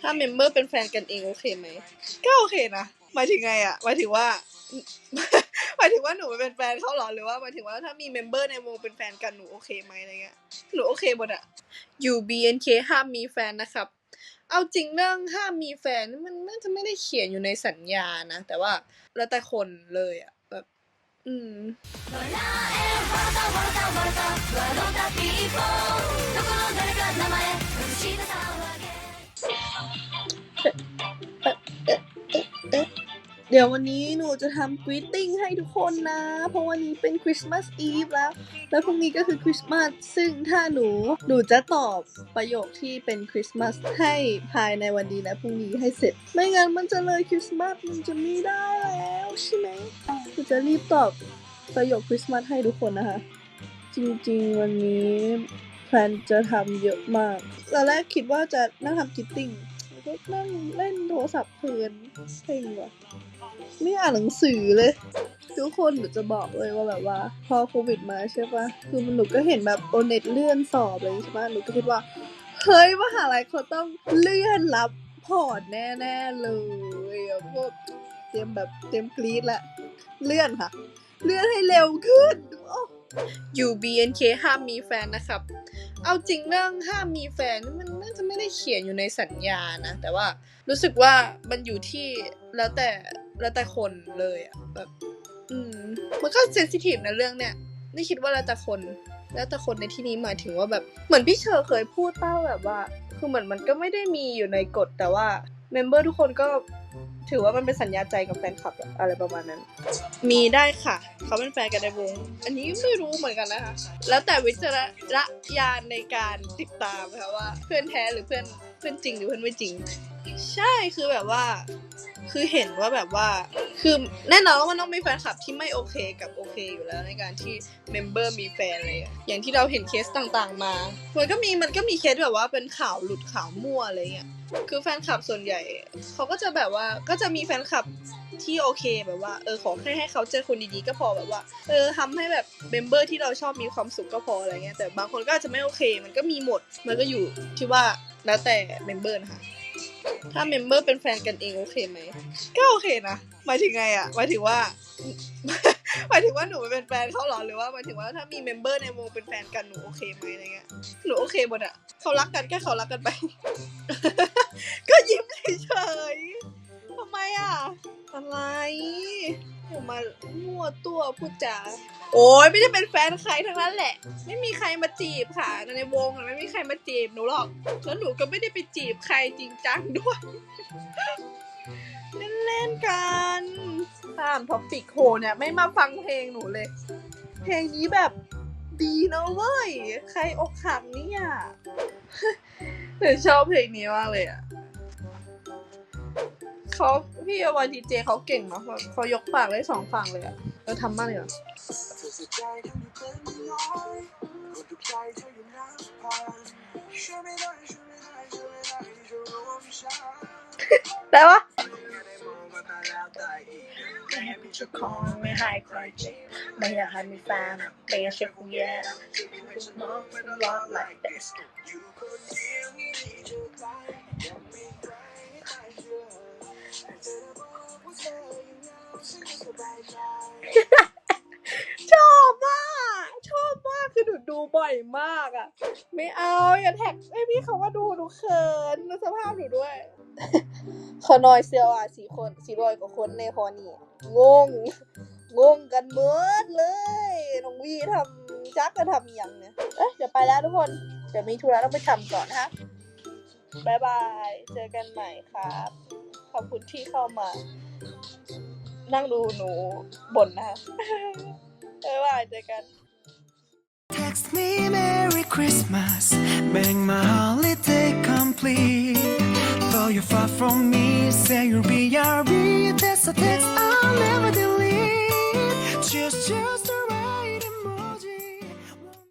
ถ้าเมมเบอร์เป็นแฟนกันเองโอเคไหม ก็โอเคนะ หมายถึงไงอะ หมายถึงว่า หมายถึงว่าหนูเป็นแฟนเขาเหรอ หรือว่าหมายถึงว่าถ้ามีเมมเบอร์ในวงเป็นแฟนกันหนูโอเคไหมอะไรเงี้ย หนูโอเคหมดอะอยู่ BNK ห้ามมีแฟนนะครับ เอาจริงเรื่องห้ามมีแฟนมันน่าจะไม่ได้เขียนอยู่ในสัญญานะ แต่ว่าแล้วแต่คนเลยอะแบบ อืม เดี๋ยววันนี้หนูจะทำกรีตติ้งให้ทุกคนนะ เพราะวันนี้เป็นคริสต์มาสอีฟแล้ว แล้วพรุ่งนี้ก็คือคริสต์มาส ซึ่งถ้าหนูหนูจะตอบประโยคที่เป็นคริสต์มาสให้ภายในวันนี้และพรุ่งนี้ให้เสร็จ ไม่งั้นมันจะเลยคริสต์มาสมันจะไม่ได้แล้วใช่ไหมหนูจะรีบตอบประโยคคริสต์มาสให้ทุกคนนะคะ จริงๆวันนี้แพลนจะทำเยอะมากตอนแรกคิดว่าจะนั่งทำกิตติ้ง นั่งเล่นโทรศัพท์เพลินเพ่งว่ะไม่อ่านหนังสือเลย ทุกคนหนูจะบอกเลยว่าแบบว่า พอโควิดมาใช่ปะคือมันหนูก็เห็นแบบโอเน็ตเลื่อนสอบอะไรอย่างงี้ใช่ปะหนูก็คิดว่า เฮ้ยมหาลัยเขาต้องเลื่อนรับพอร์ตแน่ๆเลยอะพวกเตรียมแบบเตรียมกรีดละเลื่อนค่ะ เลื่อนให้เร็วขึ้นอ้อยู่ BNK ห้ามมีแฟนนะครับ เอาจริงเรื่องห้ามมีแฟนมันน่าจะไม่ได้เขียนอยู่ในสัญญานะ แต่ว่ารู้สึกว่ามันอยู่ที่แล้วแต่แล้วแต่คนเลยอะแบบอืมมันก็เซนซิทีฟนะเรื่องเนี้ยนี่คิดว่าแล้วแต่คน แล้วแต่คนในที่นี้หมายถึงว่าแบบเหมือนพี่เชอร์เคยพูดเป้าแบบว่า คือเหมือนมันก็ไม่ได้มีอยู่ในกฎแต่ว่าเมมเบอร์ทุกคนก็ ถือว่ามันเป็นสัญญาใจกับแฟนคลับอะไรประมาณนั้น มีได้ค่ะ เขาเป็นแฟนกันในวง อันนี้ไม่รู้เหมือนกันนะคะ แล้วแต่วิจารณญาณในการติดตามค่ะว่า เพื่อนแท้หรือเพื่อนเพื่อนจริงหรือเพื่อนไม่จริง ใช่คือแบบว่า คือเห็นว่าแบบว่า คือแน่นอนว่ามันต้องมีแฟนคลับที่ไม่โอเคกับโอเคอยู่แล้วในการที่เมมเบอร์มีแฟนอะไรอย่างที่เราเห็นเคสต่างๆมามันก็มีมันก็มีเคสแบบว่าเป็นข่าวหลุดข่าวมั่วอะไรเงี้ยคือแฟนคลับส่วนใหญ่เขาก็จะแบบว่าก็จะมีแฟนคลับที่โอเคแบบว่าเออขอแค่ให้เขาเจอคนดีๆก็พอแบบว่า เออทำให้แบบเมมเบอร์ที่เราชอบมีความสุขก็พออะไรเงี้ยแต่บางคนก็อาจจะไม่โอเค มันก็มีหมดมันก็อยู่ที่ว่าแล้วแต่เมมเบอร์นะคะ ถ้าเมมเบอร์เป็นแฟนกันเองโอเคไหม ก็โอเคนะ หมายถึงไงอะหมายถึงว่า หมายถึงว่าหนูเป็นแฟนเขาเหรอ หรือว่าหมายถึงว่าถ้ามีเมมเบอร์ในวงเป็นแฟนกันหนูโอเคไหมอะไรเงี้ย หนูโอเคหมดอะเขารักกันแค่เขารักกันไป ก็ยิ้ม มามั่วตัวพูดจาโอ้ยไม่ได้เป็นแฟนใครทั้งนั้นแหละ ไม่มีใครมาจีบค่ะ ในวงอะไม่มีใครมาจีบหนูหรอกแล้วหนูก็ไม่ได้ไปจีบใครจริงจังด้วย เล่นๆกันข้ามท็อปิกโหเนี่ยไม่มาฟังเพลงหนูเลย เพลงนี้แบบดีนะเว้ย ใครอกหักเนี่ย หนูชอบเพลงนี้มากเลยอะ เขาพี่อวันทีเจเขาเก่งเนาะแบบเขายกปากได้สองฝั่งเลยอะเออทำมากเลยอะได้ปะไม่ให้มีเจ้าของไม่ให้ใครเจ็บไม่อยากให้มีแฟนไม่อยากเชื่อผู้แย่คุณมองเป็น love like this ชอบมาก ชอบมากคือหนูดูบ่อยมากอะ ไม่เอาอย่าแท็กให้พี่เขามาดูหนูเขินดูสภาพหนูด้วยเขาน้อยเซียวอะสี่คนสี่ร้อยกว่าคนในพอนี่งง งงกันเบิดเลย น้องวีทำจักก็ทำอย่างเนี่ย เอ๊ะเดี๋ยวไปแล้วทุกคน เดี๋ยวมีธุระต้องไปทำก่อนนะคะบายบาย เจอกันใหม่ครับ ขอบคุณที่เข้ามา นั่งดูหนูบ่นนะคะบ๊ายบายเจอกัน Text me Merry Christmas, make my holiday complete. Though you're far from me, say you'll be our That's a text I'll never delete. Cheers, cheers.